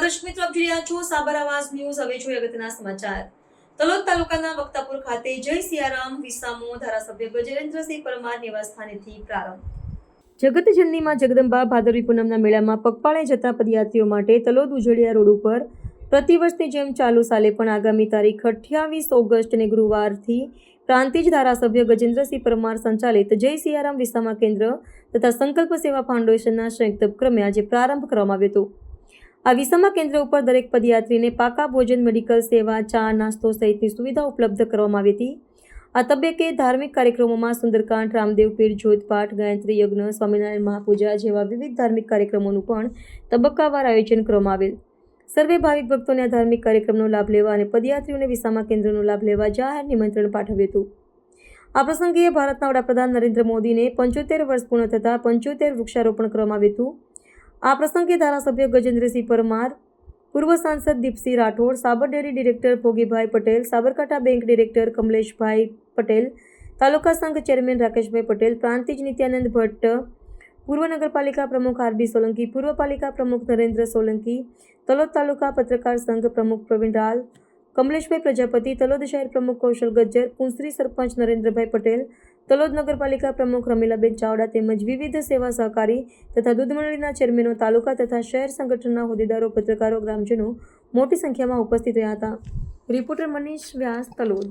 દર્શક મિત્રો, આપ જોઈ રહ્યા છો સાબર આવાસ ન્યૂઝ. હવે જોઈએ અગત્યના સમાચાર. તલોદ તાલુકાના વક્તાપુર ખાતે જય સિયારામ વિસામો ધારાસભ્ય ગજેન્દ્રસિંહ પરમાર નિવાસસ્થાનેથી પ્રારંભ. જગતજનનીમાં જગદંબા ભાદરવી પૂનમના મેળામાં પગપાળે જતા પદયાત્રીઓ માટે તલોદ ઉજળિયા રોડ ઉપર પ્રતિવર્ષની જેમ ચાલુ સાલે પણ આગામી તારીખ અઠ્યાવીસ ઓગસ્ટને ગુરુવારથી પ્રાંતિજ ધારાસભ્ય ગજેન્દ્રસિંહ પરમાર સંચાલિત જય સિયારામ વિસામા કેન્દ્ર તથા સંકલ્પ સેવા ફાઉન્ડેશનના સંયુક્ત ઉપક્રમે આજે પ્રારંભ કરવામાં આવ્યો હતો. આ વિસામા કેન્દ્ર ઉપર દરેક પદયાત્રીને પાકા ભોજન, મેડિકલ સેવા, ચા, નાસ્તો સહિતની સુવિધા ઉપલબ્ધ કરવામાં આવી હતી. આ તબક્કે ધાર્મિક કાર્યક્રમોમાં સુંદરકાંડ, રામદેવ પીર જોતપાઠ ગાયત્રી યજ્ઞ, સ્વામિનારાયણ મહાપૂજા જેવા વિવિધ ધાર્મિક કાર્યક્રમોનું પણ તબક્કાવાર આયોજન કરવામાં આવેલ. સર્વે ભાવિક ભક્તોને આ ધાર્મિક કાર્યક્રમનો લાભ લેવા અને પદયાત્રીઓને વિસામા કેન્દ્રનો લાભ લેવા જાહેર નિમંત્રણ પાઠવ્યું હતું. આ પ્રસંગે ભારતના વડાપ્રધાન નરેન્દ્ર મોદીને પંચોતેર વર્ષ પૂર્ણ થતાં પંચોતેર વૃક્ષારોપણ કરવામાં આવ્યું હતું. આ પ્રસંગે ધારાસભ્ય ગજેન્દ્રસિંહ પરમાર પૂર્વ સાંસદ Deepsinh Rathod Sabar dairy director Bhogibhai Patel Sabarkantha bank director Kamleshbhai Patel taluka સંઘ ચેરમેન રાકેશભાઈ પટેલ પ્રાંતિજ નિત્યાનંદ ભટ્ટ પૂર્વ નગરપાલિકા પ્રમુખ આરબી સોલંકી પૂર્વ પાલિકા પ્રમુખ નરેન્દ્ર સોલંકી તલોદ તાલુકા પત્રકાર સંઘ પ્રમુખ પ્રવીણ રાલ કમલેશભાઈ પ્રજાપતિ તલોદ શહેર પ્રમુખ કૌશલ ગજ્જર કુંસરી સરપંચ નરેન્દ્રભાઈ પટેલ તલોદ નગરપાલિકા પ્રમુખ રમીલાબેન ચાવડા તેમજ વિવિધ સેવા સહકારી તથા દૂધ મંડળીના ચેરમેનો, તાલુકા તથા શહેર સંગઠનના હોદ્દેદારો, પત્રકારો, ગ્રામજનો મોટી સંખ્યામાં ઉપસ્થિત રહ્યા હતા. રિપોર્ટર મનીષ વ્યાસ તલોદ